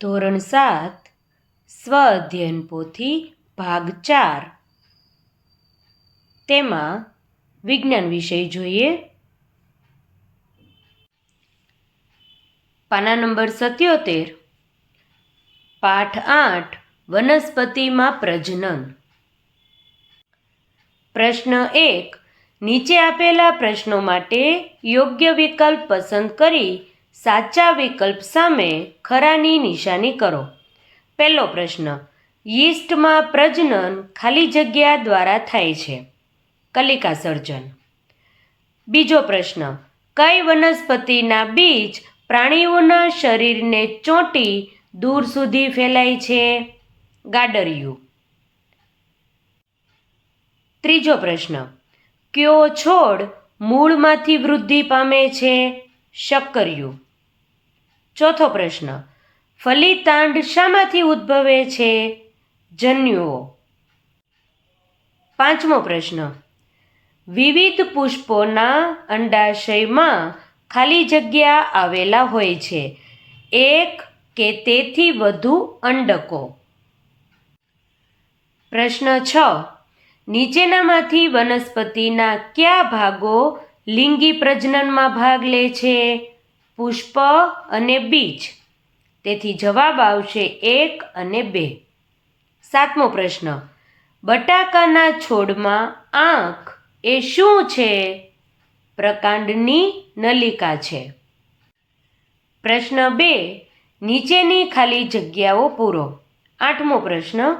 ધોરણ સાત સ્વ અધ્યયન પોથી ભાગ ચાર. તેમાં વિજ્ઞાન વિષય જોઈએ. પાના નંબર સત્યોતેર. પાઠ આઠ, વનસ્પતિમાં પ્રજનન. પ્રશ્ન એક, નીચે આપેલા પ્રશ્નો માટે યોગ્ય વિકલ્પ પસંદ કરી સાચા વિકલ્પ સામે ખરાની નિશાની કરો. પહેલો પ્રશ્ન, યીસ્ટમાં પ્રજનન ખાલી જગ્યા દ્વારા થાય છે. કલિકા સર્જન. બીજો પ્રશ્ન, કઈ વનસ્પતિના બીજ પ્રાણીઓના શરીરને ચોંટી દૂર સુધી ફેલાય છે? ગાડરિયું. ત્રીજો પ્રશ્ન, કયો છોડ મૂળમાંથી વૃદ્ધિ પામે છે? શક્કરિયું. ચોથો પ્રશ્ન, ફલિતાંડ શામાંથી ઉદ્ભવે છે જન્યુઓ? પાંચમો પ્રશ્ન, વિવિધ પુષ્પોના અંડાશયમાં ખાલી જગ્યા આવેલા હોય છે. એક કે તેથી વધુ અંડકો? પ્રશ્ન છ, નીચેનામાંથી વનસ્પતિના કયા ભાગો લિંગી પ્રજનનમાં ભાગ લે છે? પુષ્પ અને બીજ. તેથી જવાબ આવશે એક અને બે. સાતમો પ્રશ્ન. બટાકાના છોડમાં આંખ એ શું છે? પ્રકાંડની નલિકા છે. પ્રશ્ન બે. નીચેની ખાલી જગ્યાઓ પૂરો. આઠમો પ્રશ્ન.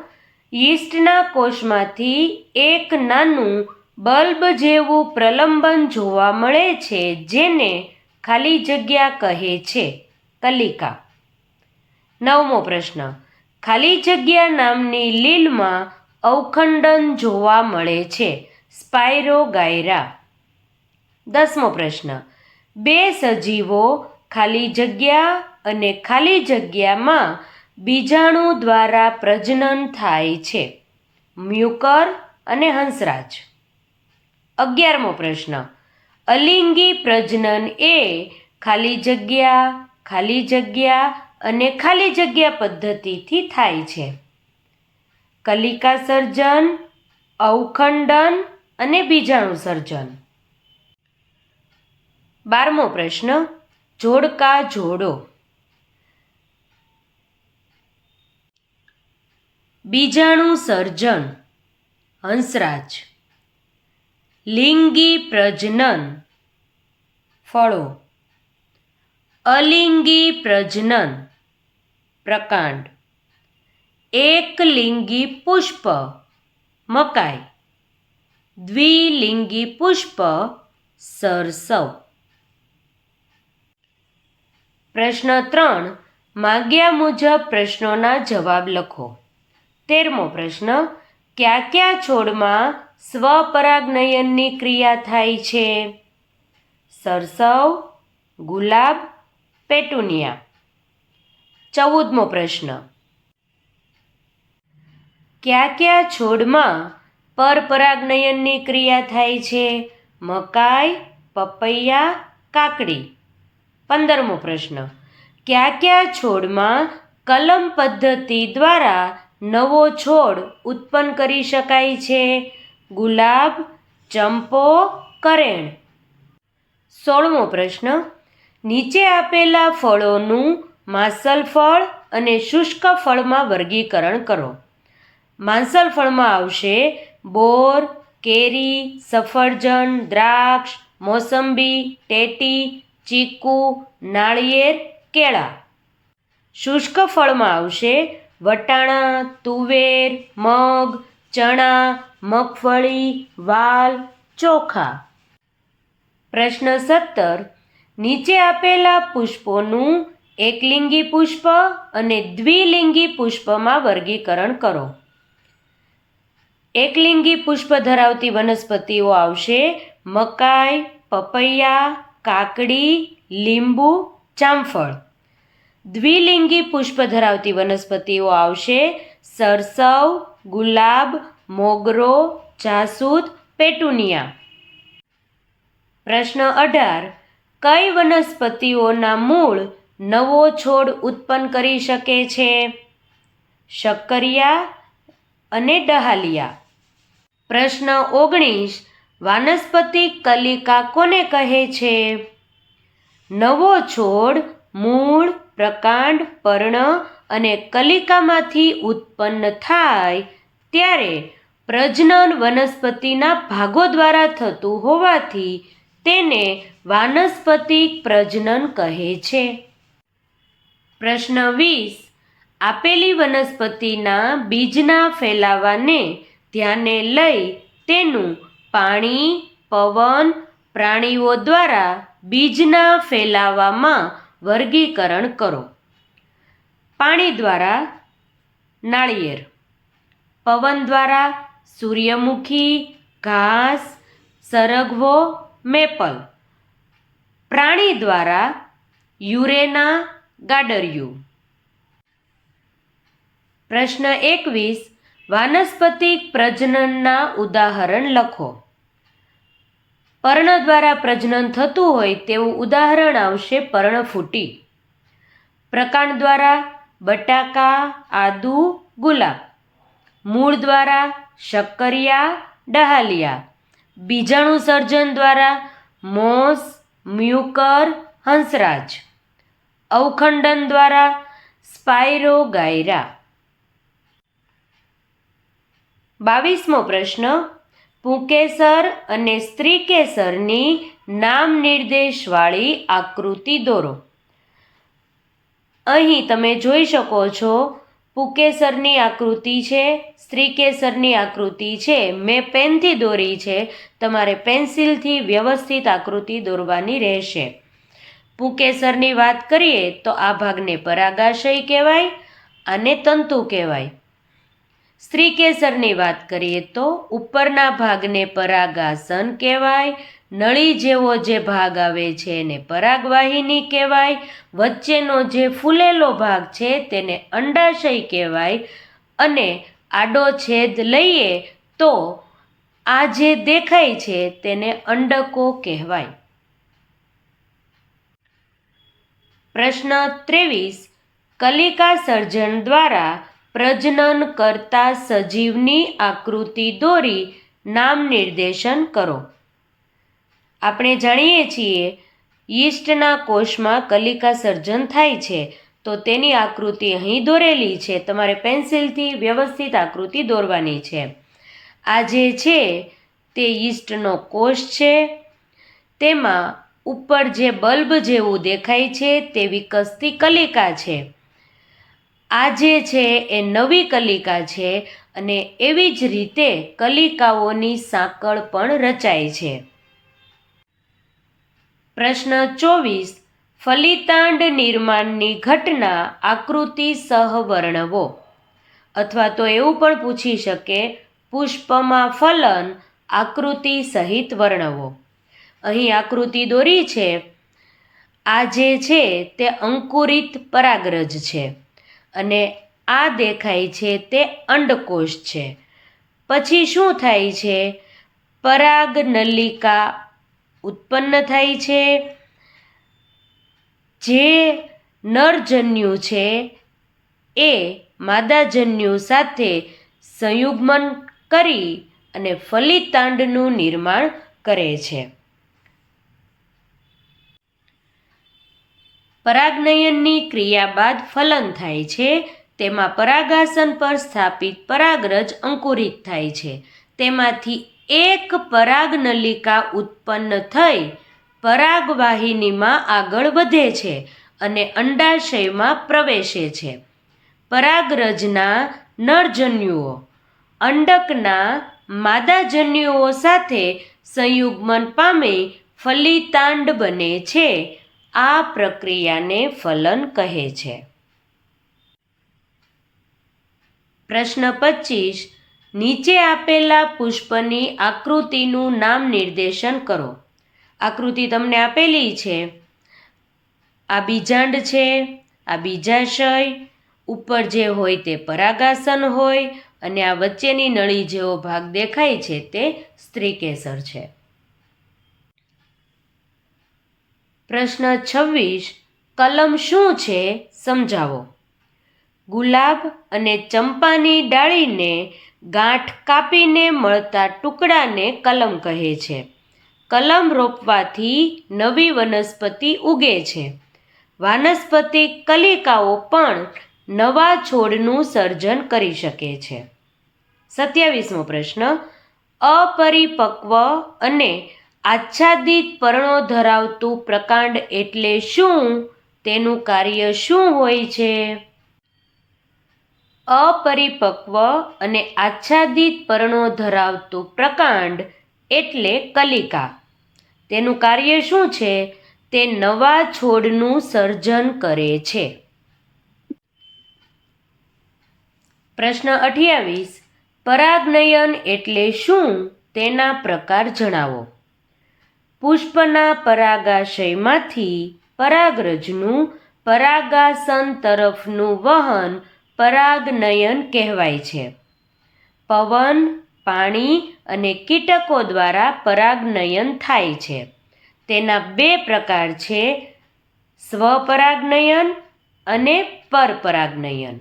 યીસ્ટના કોષમાંથી એક નાનું બલ્બ જેવું પ્રલંબન જોવા મળે છે, જેને ખાલી જગ્યા કહે છે કલિકા. નવમો પ્રશ્ન. ખાલી જગ્યા નામની લીલમાં અવખંડન જોવા મળે છે સ્પાયરોગાયરા. દસમો પ્રશ્ન. બે સજીવો ખાલી જગ્યા અને ખાલી જગ્યામાં બીજાણુ દ્વારા પ્રજનન થાય છે. મ્યુકર અને હંસરાજ. અગિયારમો પ્રશ્ન. અલિંગી પ્રજનન એ ખાલી જગ્યા ખાલી જગ્યા અને ખાલી જગ્યા પદ્ધતિથી થાય છે. કલિકા સર્જન, અવખંડન અને બીજાણુ સર્જન. બારમો પ્રશ્ન, જોડકા જોડો. બીજાણુ સર્જન, હંસરાજ. લિંગી પ્રજનન. ફળો. અલિંગી પ્રજનન. પ્રકાંડ. એકલિંગી પુષ્પ. મકાઈ. દ્વિલિંગી પુષ્પ સરસવ. પ્રશ્ન ત્રણ. માગ્યા મુજબ પ્રશ્નોના જવાબ લખો. તેરમો પ્રશ્ન. કયા કયા છોડમાં સ્વપરાગનયનની ક્રિયા થાય છે. સરસવ, ગુલાબ, પેટુનિયા. ચૌદમો પ્રશ્ન. કયા કયા છોડમાં પરપરાગનયનની ક્રિયા થાય છે? મકાઈ, પપૈયા, કાકડી. પંદરમો પ્રશ્ન. કયા કયા છોડમાં કલમ પદ્ધતિ દ્વારા નવો છોડ ઉત્પન્ન કરી શકાય છે? ગુલાબ, ચંપો, કરેણ. સોળમો પ્રશ્ન. નીચે આપેલા ફળોનું માંસલ ફળ અને શુષ્ક ફળમાં વર્ગીકરણ કરો. માંસલ ફળમાં આવશે બોર, કેરી, સફરજન, દ્રાક્ષ, મોસંબી, ટેટી, ચીકુ, નાળિયેર, કેળા. શુષ્ક ફળમાં આવશે વટાણા, તુવેર, મગ ચણા, મગફળી, વાલ, ચોખા. પ્રશ્ન સત્તર. નીચે આપેલા પુષ્પોનું એકલિંગી પુષ્પ અને દ્વિલિંગી પુષ્પમાં વર્ગીકરણ કરો. એકલિંગી પુષ્પ ધરાવતી વનસ્પતિઓ આવશે મકાઈ, પપૈયા, કાકડી, લીંબુ, જામફળ. દ્વિલિંગી પુષ્પ ધરાવતી વનસ્પતિઓ આવશે સરસવ ગુલાબ, મોગરો, જાસૂદ, પેટુનિયા. પ્રશ્ન અઢાર. કઈ વનસ્પતિઓના મૂળ નવો છોડ ઉત્પન્ન કરી શકે છે? શક્કરિયા અને ડહાલિયા. પ્રશ્ન ઓગણીસ. વાનસ્પતિ કલિકા કોને કહે છે? નવો છોડ મૂળ, પ્રકાંડ, પર્ણ અને કલિકામાંથી ઉત્પન્ન થાય ત્યારે પ્રજનન વનસ્પતિના ભાગો દ્વારા થતું હોવાથી તેને વાનસ્પતિક પ્રજનન કહે છે. પ્રશ્ન વીસ. આપેલી વનસ્પતિના બીજના ફેલાવાને ધ્યાને લઈ તેનું પાણી, પવન, પ્રાણીઓ દ્વારા બીજના ફેલાવામાં વર્ગીકરણ કરો. પાણી દ્વારા નાળિયેર. પવન દ્વારા સૂર્યમુખી, ઘાસ, સરગવો, મેપલ. પ્રાણી દ્વારા યુરેના ગાડરિયું. પ્રશ્ન એકવીસ વાનસ્પતિક પ્રજનનના ઉદાહરણ લખો. પર્ણ દ્વારા પ્રજનન થતું હોય તેવું ઉદાહરણ આવશે પર્ણફૂટી. પ્રકાંડ દ્વારા બટાકા, આદુ, ગુલાબ. મૂળ દ્વારા શક્કરિયા, ડહાલિયા. બીજાણુ સર્જન દ્વારા મોસ, મ્યુકર, હંસરાજ. અવખંડન દ્વારા સ્પાયરો ગાયરા બાવીસમો પ્રશ્ન, પુંકેસર અને સ્ત્રીકેસરની નામ નિર્દેશવાળી આકૃતિ દોરો. અહીં તમે જોઈ શકો છો પુકેસરની આકૃતિ છે, સ્ત્રીકેસરની આકૃતિ છે, મેં પેનથી દોરી છે, તમારે પેન્સિલથી વ્યવસ્થિત આકૃતિ દોરવાની રહેશે. પુકેસરની વાત કરીએ તો આ ભાગને પરાગાશય કહેવાય અને તંતુ કહેવાય. સ્ત્રીકેસરની વાત કરીએ તો ઉપરના ભાગને પરાગાસન કહેવાય નળી જેવો જે ભાગ આવે છે એને પરાગવાહિની કહેવાય. વચ્ચેનો જે ફૂલેલો ભાગ છે તેને અંડાશય કહેવાય. અને આડો છેદ લઈએ તો આ જે દેખાય છે તેને અંડકો કહેવાય. પ્રશ્ન ત્રેવીસ. કલિકા સર્જન દ્વારા પ્રજનન કરતા સજીવની આકૃતિ દોરી નામ નિર્દેશન કરો. આપણે જાણીએ છીએ, યીસ્ટના કોષમાં કલિકા સર્જન થાય છે, તો તેની આકૃતિ અહીં દોરેલી છે. તમારે પેન્સિલથી વ્યવસ્થિત આકૃતિ દોરવાની છે. આ જે છે, તે યીસ્ટનો કોષ છે. તેમાં ઉપર જે બલ્બ જેવું દેખાય છે, તે વિકસતી કલિકા છે. આ જે છે, એ નવી કલિકા છે અને એવી જ રીતે કલિકાઓની સાંકળ પણ રચાય છે. પ્રશ્ન ચોવીસ. ફલિતાંડ નિર્માણની ઘટના આકૃતિ સહ વર્ણવો. અથવા તો એવું પણ પૂછી શકે, પુષ્પમાં ફલન આકૃતિ સહિત વર્ણવો. અહીં આકૃતિ દોરી છે. આ જે છે તે અંકુરિત પરાગરજ છે. અને આ દેખાય છે તે અંડકોષ છે. પછી શું થાય છે? પરાગ નલિકા ઉત્પન્ન થાય છે. જે નરજન્યુ છે એ માદાજન્યુ સાથે સંયુગ્મન કરી અને ફલિતાંડનું નિર્માણ કરે છે. પરાગનયનની ક્રિયા બાદ ફલન થાય છે. તેમાં પરાગાસન પર સ્થાપિત પરાગરજ અંકુરિત થાય છે. તેમાંથી એક પરાગનલિકા ઉત્પન્ન થઈ પરાગવાહિનીમાં આગળ વધે છે અને અંડાશયમાં પ્રવેશે છે. પરાગરજના નરજન્યુઓ અંડકના માદાજન્યુઓ સાથે સંયુગ્મન પામી ફલિતાંડ બને છે. આ પ્રક્રિયાને ફલન કહે છે. પ્રશ્ન પચીસ. નીચે આપેલા પુષ્પની આકૃતિનું નામ નિર્દેશન કરો. આકૃતિ તમને આપેલી છે. આ બીજાંડ છે, આ બીજાશય ઉપર જે હોય તે પરાગાસન હોય, અને આ વચ્ચેની નળી જેવો ભાગ દેખાય છે તે સ્ત્રીકેસર છે. પ્રશ્ન છવ્વીસ, કલમ શું છે? સમજાવો. ગુલાબ અને ચંપાની ડાળીને ગાંઠ કાપીને મળતા ટુકડાને કલમ કહે છે. કલમ રોપવાથી નવી વનસ્પતિ ઉગે છે. વાનસ્પતિ કલિકાઓ પણ નવા છોડનું સર્જન કરી શકે છે. સત્યાવીસમો પ્રશ્ન. અપરિપક્વ અને આચ્છાદિત પર્ણો ધરાવતું પ્રકાંડ એટલે શું? તેનું કાર્ય શું હોય છે? અપરિપક્વ અને આચ્છાદિત પર્ણો ધરાવતું પ્રકાંડ એટલે કલિકા. તેનું કાર્ય શું છે? તે નવા છોડનું સર્જન કરે છે. પ્રશ્ન અઠ્યાવીસ. પરાગનયન એટલે શું? તેના પ્રકાર જણાવો. પુષ્પના પરાગાશયમાંથી પરાગરજનું પરાગાસન તરફનું વહન પરાગનયન કહેવાય છે. પવન, પાણી અને કીટકો દ્વારા પરાગનયન થાય છે. તેના બે પ્રકાર છે, સ્વપરાગનયન અને પરપરાગનયન.